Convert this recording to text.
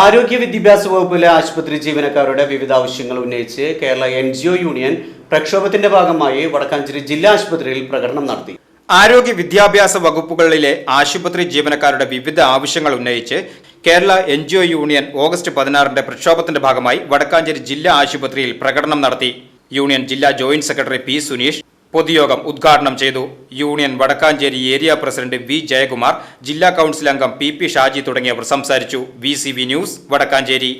ആരോഗ്യ വിദ്യാഭ്യാസ വകുപ്പിലെ ആശുപത്രി ജീവനക്കാരുടെ വിവിധ ആവശ്യങ്ങൾ ഉന്നയിച്ച് കേരള എൻ യൂണിയൻ പ്രക്ഷോഭത്തിന്റെ ഭാഗമായി വടക്കാഞ്ചേരി ജില്ലാ ആശുപത്രിയിൽ പ്രകടനം നടത്തി. ആരോഗ്യ വിദ്യാഭ്യാസ വകുപ്പുകളിലെ ആശുപത്രി ജീവനക്കാരുടെ വിവിധ ആവശ്യങ്ങൾ ഉന്നയിച്ച് Kerala N G O union August പതിനാറിന്റെ പ്രക്ഷോഭത്തിന്റെ ഭാഗമായി വടക്കാഞ്ചേരി ജില്ലാ ആശുപത്രിയിൽ പ്രകടനം നടത്തി. യൂണിയൻ ജില്ലാ ജോയിന്റ് സെക്രട്ടറി പി സുനീഷ് പൊതുയോഗം ഉദ്ഘാടനം ചെയ്തു union Vadakkanchery area president V Jayakumar ജില്ലാ കൌൺസിൽ അംഗം പി പി ഷാജി തുടങ്ങിയവർ സംസാരിച്ചു. V news Vadakkanchery.